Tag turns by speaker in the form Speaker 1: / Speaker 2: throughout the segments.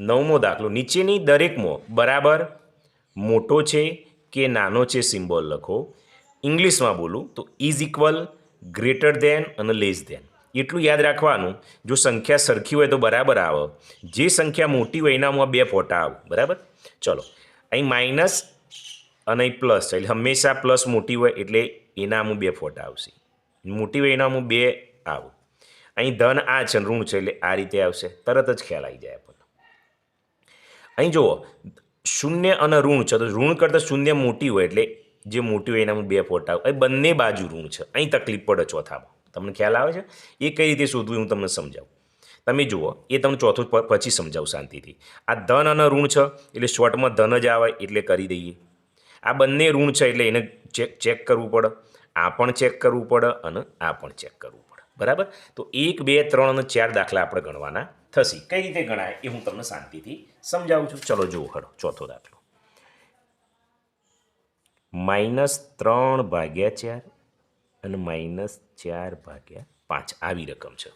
Speaker 1: નવમો દાખલો. નીચેની દરેકમાં બરાબર મોટો છે કે નાનો છે સિમ્બોલ લખો. ઇંગ્લિશમાં બોલું તો ઇઝ ઇક્વલ ગ્રેટર ધેન અને લેસ ધેન એટલું યાદ રાખવાનું, જો સંખ્યા સરખી હોય તો બરાબર આવે. જે સંખ્યા મોટી હોય એનામાં બે ફોટા આવે. બરાબર? ચલો. અહીં માઇનસ અને અહીં પ્લસ એટલે હંમેશા પ્લસ મોટી હોય એટલે એનામાં બે ફોટા આવશે. મોટી હોય એનામાં બે આવું. અહીં ધન આ છે ઋણ છે એટલે આ રીતે આવશે. તરત જ ખ્યાલ આવી જાય આપણને. અહીં જુઓ, શૂન્ય અને ઋણ છે. તો ઋણ કરતાં શૂન્ય મોટી હોય એટલે જે મોટી હોય એનામાં બે ફોટા અહીં બંને બાજુ ઋણ છે. અહીં તકલીફ પડે ચોથામાં. તમને ખ્યાલ આવે છે? એ કઈ રીતે શોધવું હું તમને સમજાવું. તમે જુઓ, એ તમને ચોથું પછી સમજાવું શાંતિથી. આ ધન અને ઋણ છે, એટલે શોર્ટમાં ધન જ આવે એટલે કરી દઈએ. આ બંને ઋણ છે એટલે એને ચેક ચેક કરવું પડે. આ પણ ચેક કરવું પડે અને આ પણ ચેક કરવું પડે. બરાબર? તો એક, બે, ત્રણ અને ચાર દાખલા આપણે ગણવાના થશે. કઈ રીતે ગણાય એ હું તમને શાંતિથી સમજાવું છું. ચલો જુઓ હડો ચોથો દાખલો. માઇનસ ત્રણ ભાગ્યા ચાર અને માઇનસ ચાર ભાગ્યા પાંચ. આવી રકમ છે.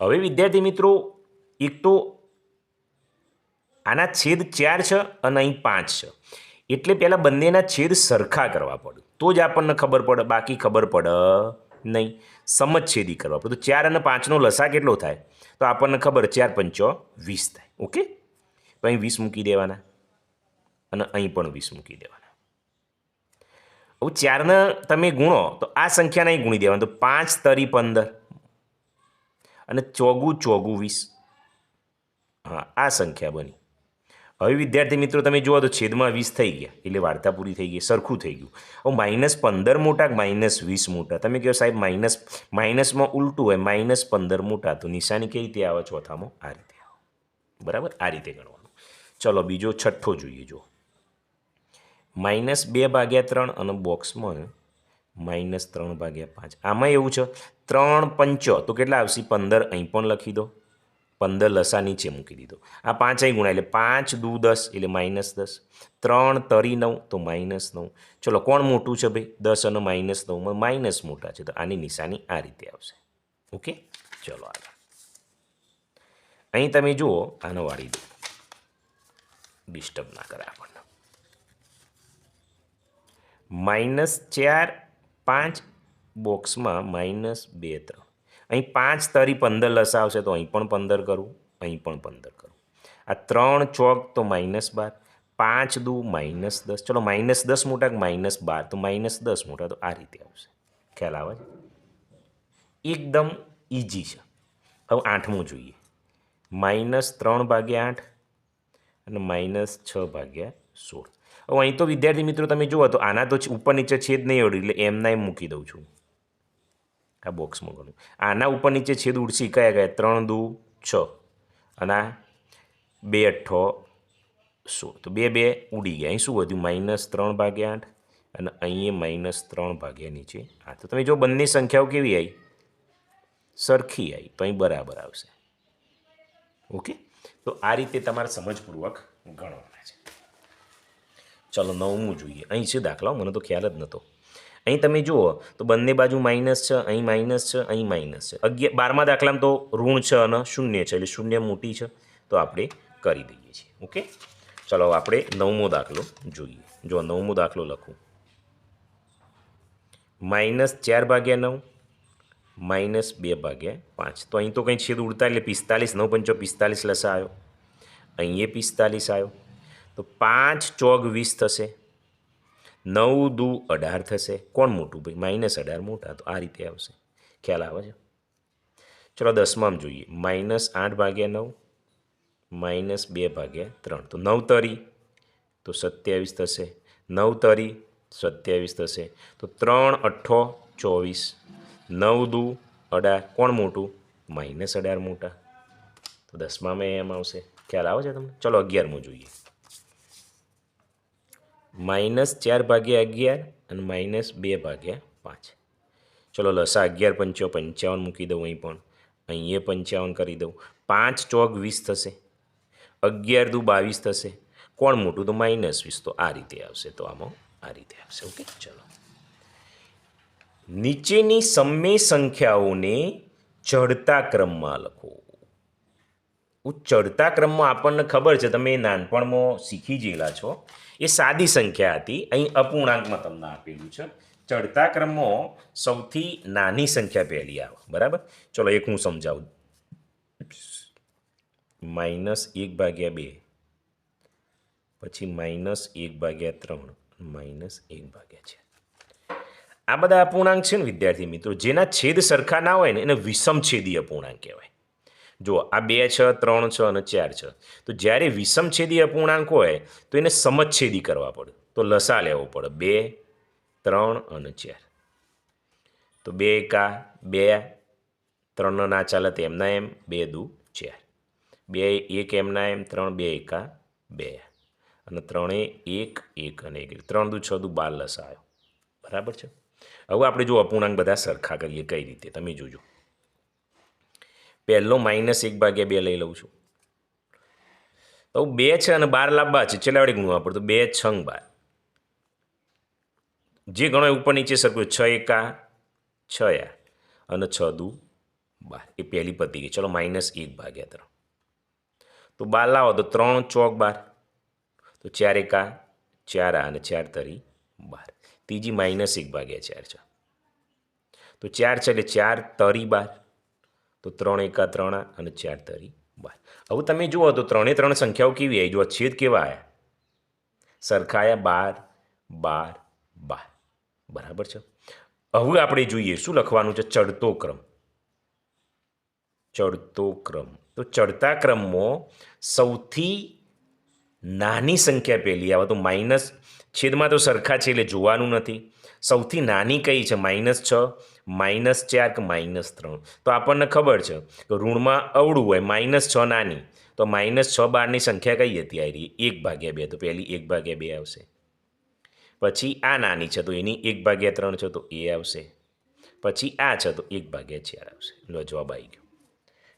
Speaker 1: હવે વિદ્યાર્થી મિત્રો, એક તો આના છેદ ચાર છે અને અહીં પાંચ છે. એટલે પહેલાં બંનેના છેદ સરખા કરવા પડે. તો જ આપણને ખબર પડે, બાકી ખબર પડે નહીં. સમજછેદી કરવા પડે. તો ચાર અને પાંચનો લસા કેટલો થાય? તો આપણને ખબર ચાર પંચો વીસ થાય. ઓકે? તો અહીં વીસ મૂકી દેવાના. અને અહીં પણ વીસ મૂકી દેવાના. હવે ચારને તમે ગુણો, તો આ સંખ્યા નહીં ગુણી દેવાનું. તો પાંચ તરી પંદર. અને ચોગું ચોગું વીસ. હા, આ સંખ્યા બની. હવે વિદ્યાર્થી મિત્રો, તમે જુઓ તો છેદમાં વીસ થઈ ગયા. એટલે વાર્તા પૂરી થઈ ગઈ, સરખું થઈ ગયું. હવે માઇનસ પંદર મોટા માઇનસ વીસ મોટા? તમે કહો સાહેબ, માઇનસ, માઇનસમાં ઉલટું હોય, માઇનસ પંદર મોટા. તો નિશાની કઈ રીતે આવે? ચોથામાં આ રીતે આવો. બરાબર? આ રીતે ગણવાનું. ચલો બીજો છઠ્ઠો જોઈએ જો. માઇનસ બે ભાગ્યા ત્રણ અને બોક્સમાં માઇનસ ત્રણ ભાગ્યા પાંચ. આમાં એવું છે, ત્રણ પંચો, તો કેટલા આવશે? પંદર, અહીં પણ લખી દો. પંદર લસા નીચે મૂકી દીધો. આ પાંચ અહીં ગુણા એટલે પાંચ દુ દસ, એટલે માઇનસ દસ. ત્રણ તરી નવ, તો માઇનસ નવ. ચલો, કોણ મોટું છે ભાઈ? દસ અને માઇનસ નવમાં માઇનસ મોટા છે, તો આની નિશાની આ રીતે આવશે. ઓકે? ચલો આગળ. અહીં તમે જુઓ, આનો વાળી દો. ડિસ્ટર્બ ના કરે આપણને. માઇનસ ચાર પાંચ બોક્સમાં માઇનસ બે ત્રણ. અહીં પાંચ તરી પંદર લસા આવશે તો અહીં પણ પંદર કરું, અહીં પણ પંદર કરું. આ ત્રણ ચોક તો માઇનસ બાર, પાંચ દુ માઇનસ દસ. ચલો માઇનસ દસ મોટા માઇનસ બાર? તો માઇનસ દસ મોટા તો આ રીતે આવશે. ખ્યાલ આવે છે? એકદમ ઇઝી છે. હવે આઠમું જોઈએ. માઇનસ ત્રણ ભાગ્યા આઠ અને માઇનસ છ ભાગ્યા સોળ. હવે અહીં તો વિદ્યાર્થી મિત્રો તમે જુઓ તો આના તો ઉપર નીચે છેદ નહીં અડ્યું એટલે એમના એમ મૂકી દઉં છું. આ બોક્સમાં ગણું આના ઉપર નીચે છેદ ઉડશી કયા કયા? ત્રણ, દુ, છ. અને બે અઠ્ઠો સોળ. તો બે બે ઉડી ગયા. અહીં શું વધ્યું? માઇનસ ત્રણ ભાગ્યા આઠ અને અહીંયા માઇનસ ત્રણ ભાગ્યા નીચે હા તો તમે જો બંને સંખ્યાઓ કેવી આવી સરખી આવી તો અહીં બરાબર આવશે. ઓકે? તો આ રીતે તમારે સમજપૂર્વક ગણવાના છે. ચલો, નવમું જોઈએ. અહીં છે દાખલાઓ મને તો ખ્યાલ જ નહોતો અહીં તમે જુઓ, તો બંને બાજુ માઇનસ છે, અહીં માઇનસ છે, અહીં માઇનસ છે. અગિયાર બારમા દાખલામાં તો ઋણ છે અને શૂન્ય છે, એટલે શૂન્ય મોટી છે. તો આપણે કરી દઈએ છીએ. ઓકે? ચલો, આપણે નવમો દાખલો જોઈએ. જો નવમો દાખલો લખું. માઇનસ ચાર ભાગ્યા નવ માઇનસ બે ભાગ્યા પાંચ. તો અહીં તો કંઈ છેદ ઉડતા એટલે પિસ્તાલીસ, નવ પંચો પિસ્તાલીસ લસા આવ્યો. અહીં એ પિસ્તાલીસ આવ્યો. તો પાંચ ચોગ વીસ થશે. નવ દુ અઢાર થશે. કોણ મોટું ભાઈ? માઇનસ અઢાર મોટા. તો આ રીતે આવશે. ખ્યાલ આવે છે? ચલો દસમામાં જોઈએ. માઇનસ આઠ ભાગ્યા નવ માઇનસ બે ભાગ્યા ત્રણ. તો નવ તરી, તો સત્યાવીસ થશે. નવ તરી, સત્યાવીસ થશે. તો ત્રણ અઠ્ઠો ચોવીસ. નવ દુ અઢાર કોણ મોટું? માઇનસ અઢાર મોટા. તો દસમામાં એમ આવશે. ખ્યાલ આવે છે તમને? ચલો અગિયારમું જોઈએ. માઇનસ ચાર ભાગ્યા અગિયાર અને માઇનસ બે ભાગ્યા પાંચ. ચલો લસા અગિયાર પંચો પંચાવન મૂકી દઉં અહીં પણ. અહીંયા પંચાવન કરી દઉં. પાંચ ચોક વીસ થશે. અગિયાર દુ બાવીસ થશે. કોણ મોટું? તો માઇનસ વીસ. તો આ રીતે આવશે. તો આમાં આ રીતે આવશે. ઓકે? ચલો. નીચેની સમય સંખ્યાઓને ચડતા ક્રમમાં લખો. ચડતા ક્રમમાં આપણને ખબર છે, તમે નાનપણમાં શીખી ગયેલા છો. એ સાદી સંખ્યા હતી. અહીં અપૂર્ણાંકમાં તમને આપેલું છે. ચડતા ક્રમમાં સૌથી નાની સંખ્યા પહેલી આવે. બરાબર? ચલો, એક હું સમજાવું. માઇનસ એક ભાગ્યા બે. પછી માઇનસ એક ભાગ્યા ત્રણ. માઇનસ એક ભાગ્યા છે આ બધા અપૂર્ણાંક છે ને વિદ્યાર્થી મિત્રો. જેના છેદ સરખા ના હોય ને, એને વિષમછેદી અપૂર્ણાંક કહેવાય. જો આ બે છ, ત્રણ છ અને ચાર છ, તો જ્યારે વિષમછેદી અપૂર્ણાંક હોય, તો એને સમછેદી કરવા પડે. તો લસા લેવો પડે. બે, ત્રણ અને ચાર. તો બે એકા, બે, ત્રણ ના ચાલે તો એમના એમ, બે દુ, ચાર. બે એક એમના એમ, ત્રણ બે એકા, બે. અને ત્રણે એક એક અને એક. ત્રણ દુ, છ દુ, બાર લસા આવ્યો. બરાબર છે? હવે આપણે જો અપૂર્ણાંક બધા સરખા કરીએ, કઈ રીતે? તમે જોજો. પહેલો માઇનસ એક ભાગ્યા બે લઈ લઉં છું. તો બે છે અને બાર લાંબા છે. છેલ્લા વડે ગુણવા પડે તો બે છંગ બાર. જે ગણો ઉપર નીચે સરખું છ. એકા, છ યા અને છ દુ બાર. એ પહેલી પતી ગઈ. ચલો માઇનસ એક ભાગ્યા ત્રણ. તો બાર લાવો તો ત્રણ ચોક બાર. તો ચાર એકા, ચાર આ અને ચાર તરી બાર. ત્રીજી માઇનસ એક ભાગ્યા ચાર છે. તો ચાર છે એટલે ચાર તરી બાર. તો ત્રણ એકા ત્રણ અને ચાર તરી બાર. હવે તમે જુઓ તો ત્રણે ત્રણ સંખ્યાઓ કેવી આવી? જુઓ છેદ કેવા આવ્યા સરખાયા બાર બાર બાર. બરાબર છે? હવે આપણે જોઈએ શું લખવાનું છે ચડતો ક્રમ. ચડતો ક્રમ. તો ચડતા ક્રમમાં સૌથી નાની સંખ્યા પહેલી, આવે તો માઇનસ છેદમાં તો સરખા છે એટલે જોવાનું નથી. સૌથી નાની કઈ છે? માઇનસ છ, માઇનસ ચાર કે માઇનસ ત્રણ? તો આપણને ખબર છે કે ઋણમાં અવળું હોય, માઇનસ છ નાની, તો માઇનસ છ બારની સંખ્યા કઈ હતી આ રહી એક ભાગ્યા બે, તો પહેલી એક ભાગ્યા બે આવશે. પછી આ નાની છે, તો એની એક ભાગ્યા ત્રણ છે, તો એ આવશે. પછી આ છે, તો એક ભાગ્યા ચાર આવશે. લો, જવાબ આવી ગયો.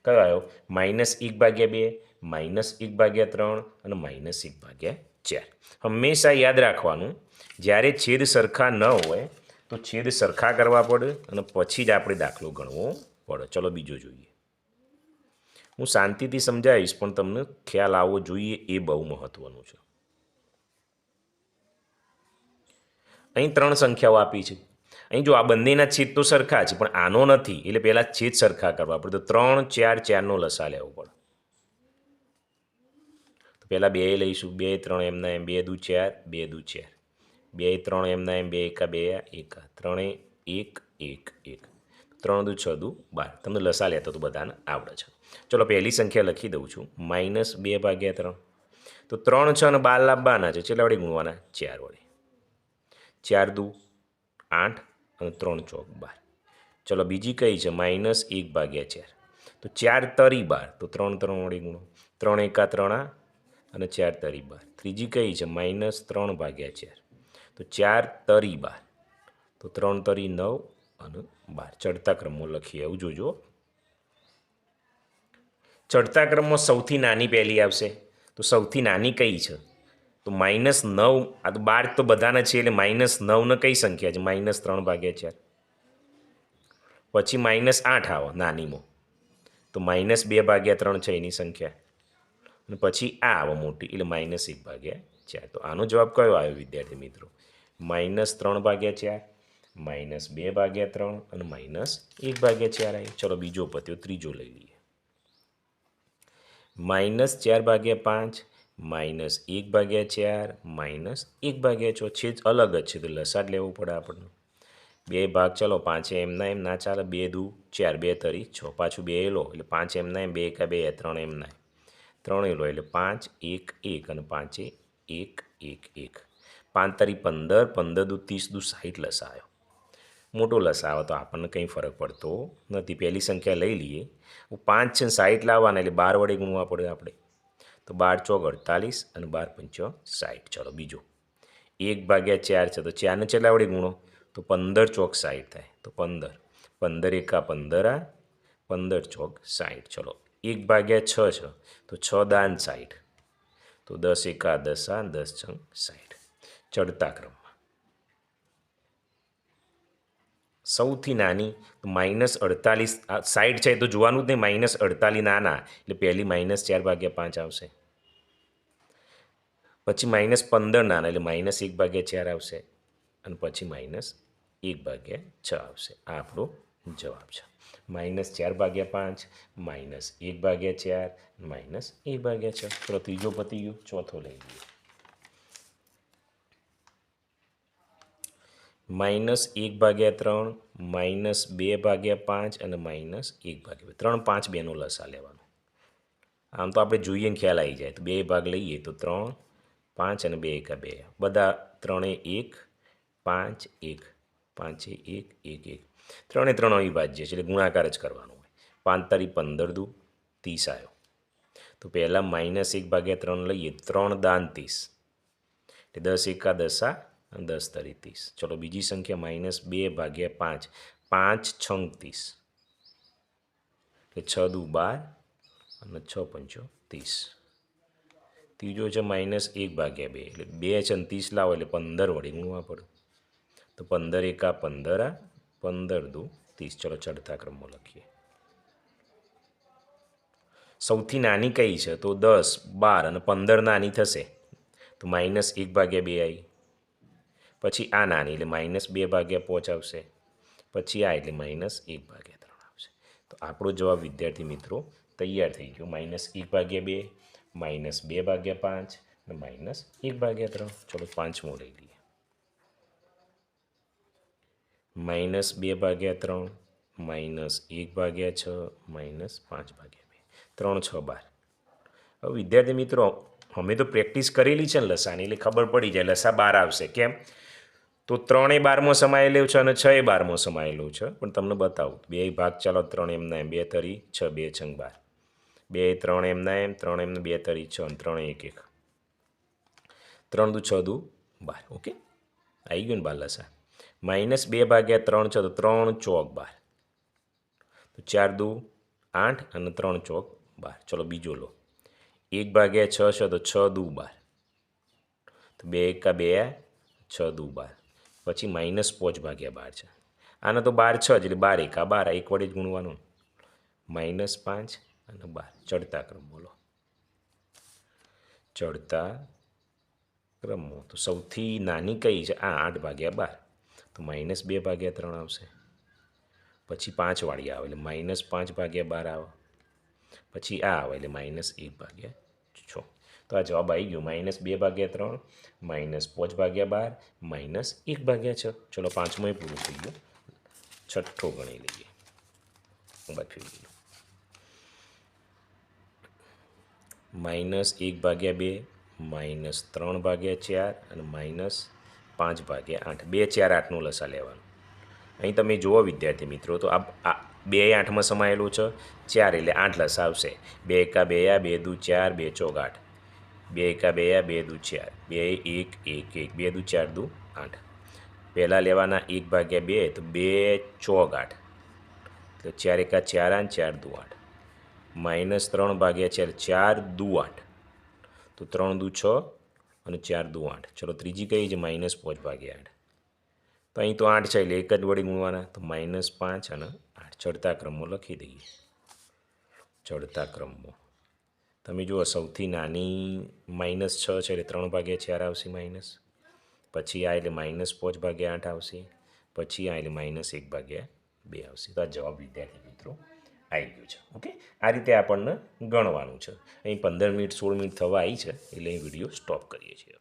Speaker 1: કયો આવ્યો? માઇનસ એક ભાગ્યા બે માઇનસ એક ભાગ્યા ત્રણ અને માઇનસ એક ભાગ્યા ચાર. હંમેશા યાદ રાખવાનું, જ્યારે છેદ સરખા ન હોય, તો છેદ સરખા કરવા પડે અને પછી જ આપણે દાખલો ગણવો પડે. ચલો બીજો જોઈએ. હું શાંતિથી સમજાવીશ, પણ તમને ખ્યાલ આવવો જોઈએ એ બહુ મહત્વનું છે. અહીં ત્રણ સંખ્યાઓ આપી છે. અહીં જો આ બંનેના છેદ તો સરખા છે, પણ આનો નથી, એટલે પહેલાં છેદ સરખા કરવા પડે. તો ત્રણ ચાર ચારનો લસા લેવો પડે. પહેલાં બે લઈશું. બે, ત્રણ એમના એમ બે દુ ચાર બે દુ ચાર બે, ત્રણ એમના એમ બે એકા બે એકા. ત્રણે એક એક એક. ત્રણ દુ છ દુ બાર. તમને લસા લેતા તો બધાને આવડે છે. ચલો પહેલી સંખ્યા લખી દઉં છું. માઇનસ બે ભાગ્યા ત્રણ. તો ત્રણ, છ અને બાર લાવવાના છે. છેલ્લા વડે ગુણવાના? ચાર વડે. ચાર દુ આઠ અને ત્રણ ચોક બાર. ચલો બીજી કઈ છે? માઇનસ એક ભાગ્યા ચાર. તો ચાર તરી બાર. તો ત્રણ ત્રણ વડે ગુણો. ત્રણ એકા, ત્રણ અને ચાર તરી બાર. ત્રીજી કઈ છે? માઇનસ ત્રણ ભાગ્યા ચાર. તો ચાર તરી બાર. તો ત્રણ તરી નવ અને બાર. ચડતા ક્રમમાં લખીએ એવું જોજો. ચડતા ક્રમમાં સૌથી નાની પહેલી આવશે. તો સૌથી નાની કઈ છે? તો માઇનસ નવ. આ તો બાર તો બધાના છે એટલે માઇનસ નવને કઈ સંખ્યા છે? માઇનસ ત્રણ ભાગ્યા ચાર. પછી માઇનસ આઠ આવો, નાનીમાં. તો માઇનસ બે ભાગ્યા ત્રણ છે એની સંખ્યા. અને પછી આ આવો મોટી, એટલે માઇનસ એક ભાગ્યા ચાર. તો આનો જવાબ કયો આવ્યો વિદ્યાર્થી મિત્રો? માઇનસ ત્રણ ભાગ્યા ચાર, માઇનસ બે ભાગ્યા ત્રણ અને માઇનસ એક ભાગ્યા ચાર આવી ચલો બીજો પત્યો, ત્રીજો લઈ લઈએ. માઇનસ ચાર ભાગ્યા પાંચ, માઇનસ એક ભાગ્યા ચાર, માઇનસ એક ભાગ્યા છ. જ અલગ જ છે, તો લસાડ લેવું પડે આપણને. બે ભાગ, ચલો પાંચે એમના એમ ના ચાલે, બે દુ, ચાર બે તરી, છ. પાછું બે લો એટલે પાંચ એમના એમ, બે એકા બે ત્રણ એમના ત્રણ લો, એટલે પાંચ, એક એક અને પાંચે એક એક એક. પાંચ તરી પંદર પંદર દુ ત્રીસ દુ સાઠ લસા આવ્યો મોટો લસા આવે તો આપણને કંઈ ફરક પડતો નથી. પહેલી સંખ્યા લઈ લઈએ. પાંચ છે સાઠ લાવવાના, એટલે બાર વડે ગુણવા પડે આપણે. તો બાર ચોક અડતાલીસ અને બાર પંચો સાઠ ચલો બીજો. એક ભાગ્યા ચાર છે તો ચારને ચેલા વડે ગુણો? તો પંદર ચોક સાઠ થાય. તો પંદર. પંદર એકા પંદર આ પંદર ચોક સાઠ ચલો. એક ભાગ્યા છ છે. તો છ દાન સાઠ. તો દસ એકા દસ આ દસ છંગ સાઠ. ચડતા ક્રમમાં. સૌથી નાની માઇનસ અડતાલીસ સાઈડ છે તો જોવાનું જ નહીં, માઇનસ અડતાલીસ નાના, એટલે પહેલી માઇનસ ચાર ભાગ્યા પાંચ આવશે. પછી માઇનસ પંદર નાના, એટલે માઇનસ એક ભાગ્યા ચાર આવશે. અને પછી માઇનસ એક ભાગ્યા છ આવશે. આ આપણો જવાબ છે. માઇનસ ચાર ભાગ્યા પાંચ, માઇનસ એક ભાગ્યા ચાર, માઇનસ એક ભાગ્યા છ. ચલો ત્રીજો પતી ગયો ચોથો લઈ લઈએ. માઇનસ એક ભાગ્યા ત્રણ, માઇનસ બે ભાગ્યા પાંચ અને માઇનસ એક ભાગ્યા ત્રણ પાંચ બેનો લસા લેવાનો. આમ તો આપણે જોઈએ ને ખ્યાલ આવી જાય. તો બે ભાગ લઈએ તો ત્રણ, પાંચ અને બે એકા બે. બધા ત્રણે એક, પાંચ, એક. પાંચે એક એક એક. ત્રણે ત્રણ અવિભાજ્ય છે, એટલે ગુણાકાર જ કરવાનો હોય. પાંચ તારી પંદર દુ, ત્રીસ આવ્યો તો પહેલાં માઇનસ એક ભાગ્યા ત્રણ લઈએ, ત્રણ દાન ત્રીસ. એટલે દસ એકા દસા, અને દસ તરી ત્રીસ. ચલો બીજી સંખ્યા માઇનસ બે ભાગ્યા પાંચ પાંચ છંગ ત્રીસ. એટલે છ દુ બાર, અને છ પંચો ત્રીસ. ત્રીજો છે માઇનસ એક ભાગ્યા બે, એટલે બે છંગ ત્રીસ લાવો, એટલે પંદર વડે ગુણવા પડે. તો પંદર એકા પંદર આ પંદર દુ, ત્રીસ. ચલો, ચડતા ક્રમમાં લખીએ. સૌથી નાની કઈ છે? તો દસ, બાર અને પંદર નાની થશે. તો માઇનસ એક ભાગ્યા બે આવી પછી આ નાની એટલે માઇનસ બે ભાગ્યા પાંચ આવશે. પછી આ એટલે માઇનસ એક ભાગ્યા ત્રણ આવશે. તો આપણો જવાબ, વિદ્યાર્થી મિત્રો, તૈયાર થઈ ગયો. માઇનસ એક ભાગ્યા બે, માઇનસ બે ભાગ્યા પાંચ અને માઇનસ એક ભાગ્યા ત્રણ. ચલો, પાંચમો લઈ લઈએ. માઇનસ બે ભાગ્યા ત્રણ, માઇનસ એક ભાગ્યા છ, માઇનસ પાંચ ભાગ્યા બે. ત્રણ, છ, બાર. હવે વિદ્યાર્થી મિત્રો, અમે તો પ્રેક્ટિસ કરેલી છે ને લસાની, એટલે ખબર પડી જાય, લસા બાર આવશે. કેમ? તો ત્રણેય બારમાં સમાયેલું છે અને છ એ બારમાં સમાયેલું છે. પણ તમને બતાવું, બે ભાગ ચાલો, ત્રણ એમના એમ, બે તરી, છ, બે છંગ, બાર. બે ત્રણ એમના એમ, ત્રણ એમને બે તરી, છ અને ત્રણ એક એક. ત્રણ દુ, છ દુ, બાર. ઓકે? આવી ગયું ને બાર લસા? માઇનસ બે ભાગ્યા ત્રણ છે, તો ત્રણ ચોક બાર. તો ચાર દુ આઠ અને ત્રણ ચોક બાર. ચલો બીજો લો. એક ભાગ્યા છ છે, તો છ દુ બાર. તો બે એકા બે, છ દુ બાર. પછી માઇનસ પાંચ ભાગ્યા બાર છે. આના તો બાર છ જ, એટલે બાર એકા. બાર એક વડે જ ગુણવાનું. માઇનસ પાંચ અને બાર. ચડતા ક્રમ બોલો. ચડતા ક્રમો. તો સૌથી નાની કઈ છે? આ આઠ ભાગ્યા બાર. તો માઇનસ બે ભાગ્યા ત્રણ આવશે. પછી પાંચ વાળી આવે, એટલે માઇનસ પાંચ ભાગ્યા બાર આવે. પછી આ આવે, એટલે માઇનસ એક ભાગ્યા છ. તો આ જવાબ આવી ગયો. માઇનસ બે ભાગ્યા ત્રણ, માઇનસ પાંચ ભાગ્યા બાર, માઇનસ એક ભાગ્યા છ. ચલો પાંચમોય પૂરું થઈ ગયું. છઠ્ઠો ગણી લઈએ. ફેરવી લો માઇનસ એક ભાગ્યા બે, માઇનસ ત્રણ ભાગ્યા ચાર અને માઇનસ પાંચ ભાગ્યા આઠ, બે ચાર આઠનું લસા લેવાનું. અહીં તમે જુઓ વિદ્યાર્થી મિત્રો, તો આ બે આઠમાં સમાયેલું છે, ચાર એટલે આઠ લસા આવશે. બે એકા બે આ, બે દુ ચાર, બે ચોક આઠ. બે એકા બે આ, બે દુ ચાર. બે એક એક એક. બે દુ ચાર, દુ આઠ. પહેલાં લેવાના એક ભાગ્યા બે, તો બે ચોક આઠ. તો ચાર એકા ચાર આઠ, ચાર દુ આઠ. માઇનસ ત્રણ ભાગ્યા ચાર ચાર દુ આઠ. તો ત્રણ દુ છ અને ચાર દુ આઠ. ચલો ત્રીજી કઈ છે? માઇનસ પાંચ ભાગ્યા આઠ. તો અહીં તો આઠ છે, એટલે એક જ વડે ગુણવાના. તો માઇનસ પાંચ અને આઠ. ચડતા ક્રમમાં લખી દઈએ. ચડતા ક્રમમાં તમે જુઓ, સૌથી નાની માઇનસ છ છે, એટલે ત્રણ ભાગ્યા ચાર આવશે માઇનસ. પછી આ એટલે માઇનસ પાંચ ભાગ્યા આઠ આવશે. પછી આ એટલે માઇનસ એક ભાગ્યા બે આવશે. તો આ જવાબ વિદ્યાર્થી મિત્રો આવી ગયું છે. ઓકે? આ રીતે આપણને ગણવાનું છે. અહીં પંદર મિનિટ, સોળ મિનિટ થવા આવી છે. એટલે અહીં વીડિયો સ્ટોપ કરીએ છીએ.